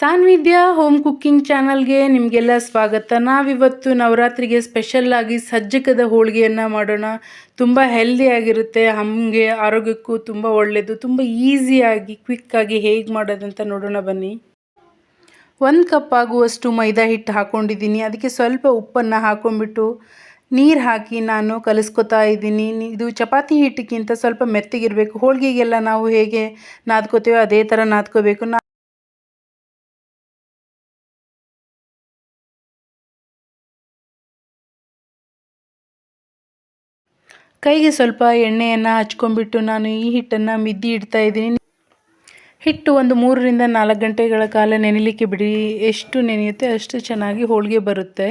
ಸಾನ್ವಿದ್ಯಾ home cooking ಚಾನಲ್ಗೆ ನಿಮಗೆಲ್ಲ ಸ್ವಾಗತ. ನಾವಿವತ್ತು ನವರಾತ್ರಿಗೆ ಸ್ಪೆಷಲ್ ಆಗಿ ಸಜ್ಜಕದ ಹೋಳಿಗೆಯನ್ನು ಮಾಡೋಣ. ತುಂಬ ಹೆಲ್ದಿಯಾಗಿರುತ್ತೆ ನಮಗೆ ಆರೋಗ್ಯಕ್ಕೂ ತುಂಬ ಒಳ್ಳೆಯದು ತುಂಬ ಈಸಿಯಾಗಿ ಕ್ವಿಕ್ಕಾಗಿ ಹೇಗೆ ಮಾಡೋದಂತ ನೋಡೋಣ ಬನ್ನಿ. ಒಂದು ಕಪ್ ಆಗುವಷ್ಟು ಮೈದಾ ಹಿಟ್ಟು ಹಾಕ್ಕೊಂಡಿದ್ದೀನಿ ಅದಕ್ಕೆ ಸ್ವಲ್ಪ ಉಪ್ಪನ್ನು ಹಾಕ್ಕೊಂಡ್ಬಿಟ್ಟು ನೀರು ಹಾಕಿ ನಾನು ಕಲಿಸ್ಕೊತಾ ಇದ್ದೀನಿ. ಇದು ಚಪಾತಿ ಹಿಟ್ಟಿಗಿಂತ ಸ್ವಲ್ಪ ಮೆತ್ತಗಿರಬೇಕು. ಹೋಳಿಗೆಗೆಲ್ಲ ನಾವು ಹೇಗೆ ನಾದ್ಕೋತೀವೋ ಅದೇ ಥರ ನಾದ್ಕೋಬೇಕು. ನಾ ಕೈಗೆ ಸ್ವಲ್ಪ ಎಣ್ಣೆಯನ್ನು ಹಚ್ಕೊಂಡ್ಬಿಟ್ಟು ನಾನು ಈ ಹಿಟ್ಟನ್ನು ಮಿದ್ದಿ ಇಡ್ತಾ ಇದ್ದೀನಿ. ಹಿಟ್ಟು ಒಂದು ಮೂರರಿಂದ ನಾಲ್ಕು ಗಂಟೆಗಳ ಕಾಲ ನೆನೆಲಿಕ್ಕೆ ಬಿಡಿ. ಎಷ್ಟು ನೆನೆಯುತ್ತೆ ಅಷ್ಟು ಚೆನ್ನಾಗಿ ಹೋಳಿಗೆ ಬರುತ್ತೆ.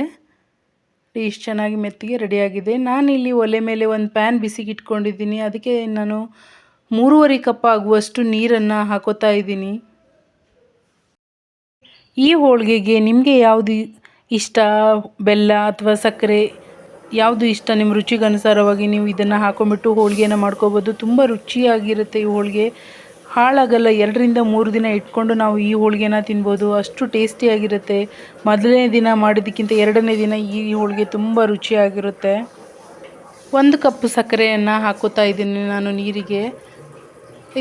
ಇಷ್ಟು ಚೆನ್ನಾಗಿ ಮೆತ್ತಿಗೆ ರೆಡಿಯಾಗಿದೆ. ನಾನಿಲ್ಲಿ ಒಲೆ ಮೇಲೆ ಒಂದು ಪ್ಯಾನ್ ಬಿಸಿಗೆ ಇಟ್ಕೊಂಡಿದ್ದೀನಿ ಅದಕ್ಕೆ ನಾನು ಮೂರುವರೆ ಕಪ್ ಆಗುವಷ್ಟು ನೀರನ್ನು ಹಾಕೋತಾ ಇದ್ದೀನಿ. ಈ ಹೋಳಿಗೆಗೆ ನಿಮಗೆ ಯಾವುದು ಇಷ್ಟ? ಬೆಲ್ಲ ಅಥವಾ ಸಕ್ಕರೆ? ಯಾವುದು ಇಷ್ಟ? ನಿಮ್ಮ ರುಚಿಗೆ ಅನುಸಾರವಾಗಿ ನೀವು ಇದನ್ನು ಹಾಕೊಂಡ್ಬಿಟ್ಟು ಹೋಳಿಗೆನ ಮಾಡ್ಕೋಬೋದು. ತುಂಬ ರುಚಿಯಾಗಿರುತ್ತೆ ಈ ಹೋಳಿಗೆ. ಹಾಳಾಗಲ್ಲ, ಎರಡರಿಂದ ಮೂರು ದಿನ ಇಟ್ಕೊಂಡು ನಾವು ಈ ಹೋಳಿಗೆನ ತಿನ್ಬೋದು. ಅಷ್ಟು ಟೇಸ್ಟಿಯಾಗಿರುತ್ತೆ. ಮೊದಲನೇ ದಿನ ಮಾಡಿದ್ದಕ್ಕಿಂತ ಎರಡನೇ ದಿನ ಈ ಹೋಳಿಗೆ ತುಂಬ ರುಚಿಯಾಗಿರುತ್ತೆ. ಒಂದು ಕಪ್ ಸಕ್ಕರೆಯನ್ನು ಹಾಕೋತಾ ಇದ್ದೀನಿ ನಾನು ನೀರಿಗೆ.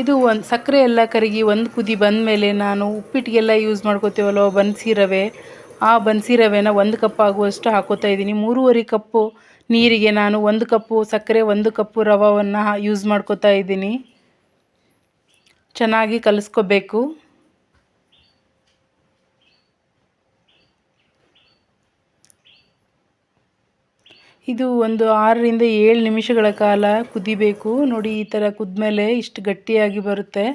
ಇದು ಒಂದು, ಸಕ್ಕರೆ ಎಲ್ಲ ಕರಗಿ ಒಂದು ಕುದಿ ಬಂದ ಮೇಲೆ ನಾನು ಉಪ್ಪಿಟ್ಟಿಗೆಲ್ಲ ಯೂಸ್ ಮಾಡ್ಕೋತೀವಲ್ವ ಬನ್ಸಿ ರವೆ ಆ ಬನ್ಸಿ ರವೆನ ಒಂದು ಕಪ್ ಆಗುವಷ್ಟು ಹಾಕೋತಾ ಇದ್ದೀನಿ. ಮೂರುವರೆ ಕಪ್ಪು ನೀರಿಗೆ ನಾನು ಒಂದು ಕಪ್ಪು ಸಕ್ಕರೆ, ಒಂದು ಕಪ್ಪು ರವವನ್ನು ಯೂಸ್ ಮಾಡ್ಕೋತಾ ಇದ್ದೀನಿ. ಚೆನ್ನಾಗಿ ಕಲಿಸ್ಕೋಬೇಕು. ಇದು ಒಂದು ಆರರಿಂದ ಏಳು ನಿಮಿಷಗಳ ಕಾಲ ಕುದಿಬೇಕು. ನೋಡಿ, ಈ ಥರ ಕುದ್ಮೇಲೆ ಇಷ್ಟು ಗಟ್ಟಿಯಾಗಿ ಬರುತ್ತೆ.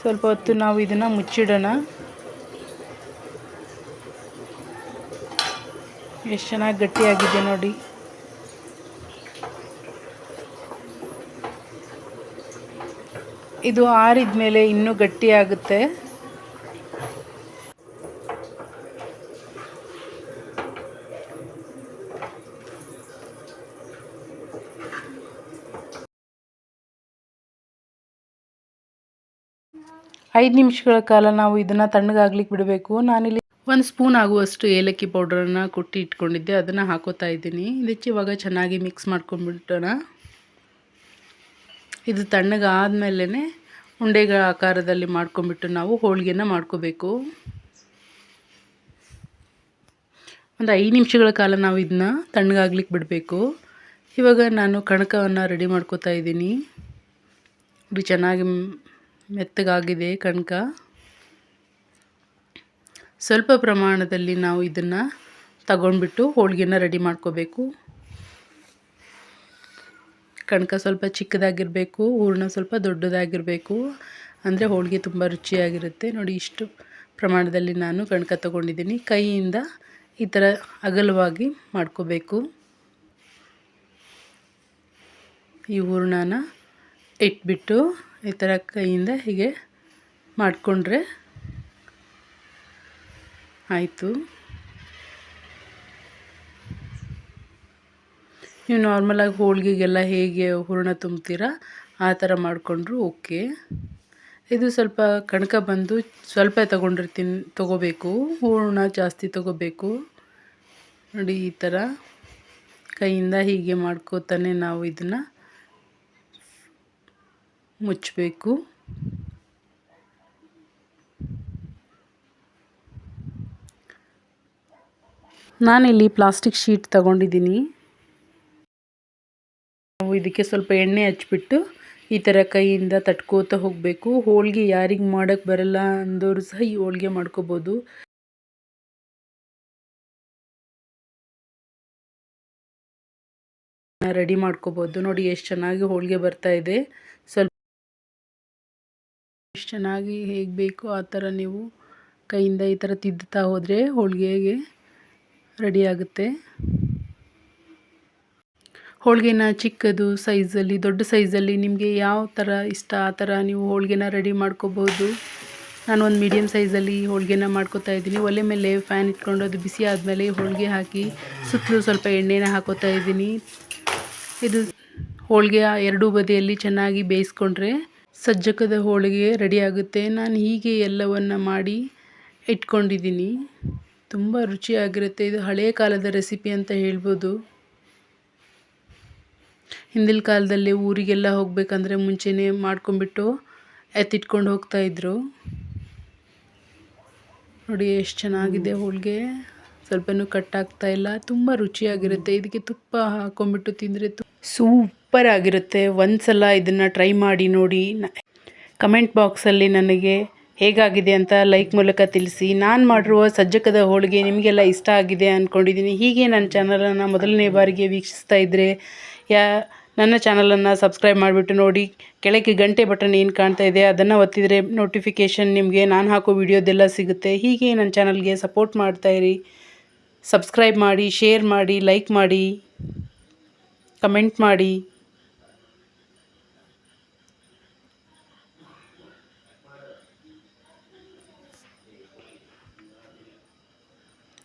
ಸ್ವಲ್ಪ ಹೊತ್ತು ನಾವು ಇದನ್ನು ಮುಚ್ಚಿಡೋಣ. ಎಷ್ಟು ಚೆನ್ನಾಗಿ ಗಟ್ಟಿಯಾಗಿದೆ ನೋಡಿ. ಇದು ಆರಿದ ಮೇಲೆ ಇನ್ನೂ ಗಟ್ಟಿಯಾಗುತ್ತೆ. ಐದು ನಿಮಿಷಗಳ ಕಾಲ ನಾವು ಇದನ್ನು ತಣ್ಣಗಾಗ್ಲಿಕ್ಕೆ ಬಿಡಬೇಕು. ನಾನಿಲ್ಲಿ ಒಂದು ಸ್ಪೂನ್ ಆಗುವಷ್ಟು ಏಲಕ್ಕಿ ಪೌಡ್ರನ್ನು ಕುಟ್ಟಿ ಇಟ್ಕೊಂಡಿದ್ದೆ. ಅದನ್ನು ಹಾಕೋತಾ ಇದ್ದೀನಿ. ಇದಕ್ಕೆ ಇವಾಗ ಚೆನ್ನಾಗಿ ಮಿಕ್ಸ್ ಮಾಡ್ಕೊಂಡ್ಬಿಟ್ಟೋಣ ಇದು ತಣ್ಣಗಾದಮೇಲೆ ಉಂಡೆಗಳ ಆಕಾರದಲ್ಲಿ ಮಾಡ್ಕೊಂಡ್ಬಿಟ್ಟು ನಾವು ಹೋಳಿಗೆನ ಮಾಡ್ಕೋಬೇಕು. ಒಂದು ಐದು ನಿಮಿಷಗಳ ಕಾಲ ನಾವು ಇದನ್ನ ತಣ್ಣಗಾಗ್ಲಿಕ್ಕೆ ಬಿಡಬೇಕು. ಇವಾಗ ನಾನು ಕಣಕವನ್ನು ರೆಡಿ ಮಾಡ್ಕೋತಾ ಇದ್ದೀನಿ. ಇದು ಚೆನ್ನಾಗಿ ಮೆತ್ತಗಾಗಿದೆ ಕಣಕ. ಸ್ವಲ್ಪ ಪ್ರಮಾಣದಲ್ಲಿ ನಾವು ಇದನ್ನು ತಗೊಂಡ್ಬಿಟ್ಟು ಹೋಳಿಗೆನ ರೆಡಿ ಮಾಡ್ಕೋಬೇಕು. ಕಣಕ ಸ್ವಲ್ಪ ಚಿಕ್ಕದಾಗಿರಬೇಕು, ಹೂರ್ಣ ಸ್ವಲ್ಪ ದೊಡ್ಡದಾಗಿರಬೇಕು. ಅಂದರೆ ಹೋಳಿಗೆ ತುಂಬ ರುಚಿಯಾಗಿರುತ್ತೆ. ನೋಡಿ ಇಷ್ಟು ಪ್ರಮಾಣದಲ್ಲಿ ನಾನು ಕಣಕ ತಗೊಂಡಿದ್ದೀನಿ. ಕೈಯಿಂದ ಈ ಥರ ಅಗಲವಾಗಿ ಮಾಡ್ಕೋಬೇಕು. ಈ ಹೂರ್ಣನ ಇಟ್ಬಿಟ್ಟು ಈ ಥರ ಕೈಯಿಂದ ಹೀಗೆ ಮಾಡಿಕೊಂಡ್ರೆ ಆಯಿತು. ನೀವು ನಾರ್ಮಲಾಗಿ ಹೋಳಿಗೆಗೆಲ್ಲ ಹೇಗೆ ಹೂರಣ ತುಂಬ್ತೀರಾ, ಆ ಥರ ಮಾಡಿಕೊಂಡ್ರು ಓಕೆ. ಇದು ಸ್ವಲ್ಪ ಕಣಕ ಬಂದು ಸ್ವಲ್ಪ ತೊಗೊಂಡಿರ್ತೀನಿ, ತೊಗೋಬೇಕು. ಹೂರಣ ಜಾಸ್ತಿ ತೊಗೋಬೇಕು. ನೋಡಿ ಈ ಥರ ಕೈಯಿಂದ ಹೀಗೆ ಮಾಡ್ಕೋತಾನೆ ನಾವು ಇದನ್ನು. ಮುಚ್ಚಬೇಕು. ನಾನಿಲ್ಲಿ ಪ್ಲಾಸ್ಟಿಕ್ ಶೀಟ್ ತಗೊಂಡಿದ್ದೀನಿ. ನಾವು ಇದಕ್ಕೆ ಸ್ವಲ್ಪ ಎಣ್ಣೆ ಹಚ್ಬಿಟ್ಟು ಈ ಥರ ಕೈಯಿಂದ ತಟ್ಕೋತ ಹೋಗಬೇಕು. ಹೋಳಿಗೆ ಯಾರಿಗೆ ಮಾಡೋಕ್ಕೆ ಬರಲ್ಲ ಅಂದವರು ಸಹ ಈ ಹೋಳಿಗೆ ಮಾಡ್ಕೋಬೋದು. ರೆಡಿ ಮಾಡ್ಕೋಬೋದು. ನೋಡಿ ಎಷ್ಟು ಚೆನ್ನಾಗಿ ಹೋಳಿಗೆ ಬರ್ತಾ ಇದೆ. ಸ್ವಲ್ಪ ಎಷ್ಟು ಚೆನ್ನಾಗಿ ಹೇಗೆ ಬೇಕೋ ಆ ಥರ ನೀವು ಕೈಯಿಂದ ಈ ಥರ ತಿದ್ದುತ್ತಾ ಹೋದರೆ ಹೋಳಿಗೆಗೆ ರೆಡಿ ಆಗುತ್ತೆ. ಹೋಳಿಗೆನ ಚಿಕ್ಕದು ಸೈಜಲ್ಲಿ ದೊಡ್ಡ ಸೈಜಲ್ಲಿ ನಿಮಗೆ ಯಾವ ಥರ ಇಷ್ಟ, ಆ ಥರ ನೀವು ಹೋಳಿಗೆನ ರೆಡಿ ಮಾಡ್ಕೋಬೋದು. ನಾನು ಒಂದು ಮೀಡಿಯಮ್ ಸೈಜಲ್ಲಿ ಹೋಳಿಗೆನ ಮಾಡ್ಕೋತಾ ಇದ್ದೀನಿ. ಒಲೆ ಮೇಲೆ ಫ್ಯಾನ್ ಇಟ್ಕೊಂಡು ಅದು ಬಿಸಿ ಆದಮೇಲೆ ಹೋಳಿಗೆ ಹಾಕಿ ಸುತ್ತಲೂ ಸ್ವಲ್ಪ ಎಣ್ಣೆನ ಹಾಕೋತಾ ಇದ್ದೀನಿ. ಇದು ಹೋಳಿಗೆ ಎರಡೂ ಬದಿಯಲ್ಲಿ ಚೆನ್ನಾಗಿ ಬೇಯಿಸ್ಕೊಂಡ್ರೆ ಸಜ್ಜಕದ ಹೋಳಿಗೆ ರೆಡಿಯಾಗುತ್ತೆ. ನಾನು ಹೀಗೆ ಎಲ್ಲವನ್ನು ಮಾಡಿ ಇಟ್ಕೊಂಡಿದ್ದೀನಿ. ತುಂಬ ರುಚಿಯಾಗಿರುತ್ತೆ. ಇದು ಹಳೆಯ ಕಾಲದ ರೆಸಿಪಿ ಅಂತ ಹೇಳ್ಬೋದು. ಹಿಂದಿನ ಕಾಲದಲ್ಲಿ ಊರಿಗೆಲ್ಲ ಹೋಗಬೇಕಂದ್ರೆ ಮುಂಚೆನೇ ಮಾಡ್ಕೊಂಬಿಟ್ಟು ಎತ್ತಿಟ್ಕೊಂಡು ಹೋಗ್ತಾಯಿದ್ರು ನೋಡಿ ಎಷ್ಟು ಚೆನ್ನಾಗಿದೆ ಹೋಳಿಗೆ. ಸ್ವಲ್ಪನೂ ಕಟ್ಟಾಗ್ತಾ ಇಲ್ಲ. ತುಂಬ ರುಚಿಯಾಗಿರುತ್ತೆ. ಇದಕ್ಕೆ ತುಪ್ಪ ಹಾಕೊಂಡ್ಬಿಟ್ಟು ತಿಂದರೆ ತು ಸೂಪರ್ ಆಗಿರುತ್ತೆ. ಒಂದು ಸಲ ಇದನ್ನು ಟ್ರೈ ಮಾಡಿ ನೋಡಿ. ಕಮೆಂಟ್ ಬಾಕ್ಸಲ್ಲಿ ನನಗೆ ಹೇಗಾಗಿದೆ ಅಂತ ಲೈಕ್ ಮೂಲಕ ತಿಳಿಸಿ. ನಾನು ಮಾಡಿರುವ ಸಜ್ಜಕದ ಹೋಳಿಗೆ ನಿಮಗೆಲ್ಲ ಇಷ್ಟ ಆಗಿದೆ ಅಂದ್ಕೊಂಡಿದ್ದೀನಿ ಹೀಗೆ ನನ್ನ ಚಾನಲನ್ನು ಮೊದಲನೇ ಬಾರಿಗೆ ವೀಕ್ಷಿಸ್ತಾ ಇದ್ದರೆ ಯಾ, ನನ್ನ ಚಾನಲನ್ನು ಸಬ್ಸ್ಕ್ರೈಬ್ ಮಾಡಿಬಿಟ್ಟು ನೋಡಿ. ಕೆಳಗೆ ಗಂಟೆ ಬಟನ್ ಏನು ಕಾಣ್ತಾ ಇದೆ ಅದನ್ನು ಒತ್ತಿದರೆ ನೋಟಿಫಿಕೇಷನ್ ನಿಮಗೆ ನಾನು ಹಾಕೋ ವಿಡಿಯೋದೆಲ್ಲ ಸಿಗುತ್ತೆ. ಹೀಗೆ ನನ್ನ ಚಾನಲ್ಗೆ ಸಪೋರ್ಟ್ ಮಾಡ್ತಾಯಿರಿ ಸಬ್ಸ್ಕ್ರೈಬ್ ಮಾಡಿ ಶೇರ್ ಮಾಡಿ ಲೈಕ್ ಮಾಡಿ ಕಮೆಂಟ್ ಮಾಡಿ.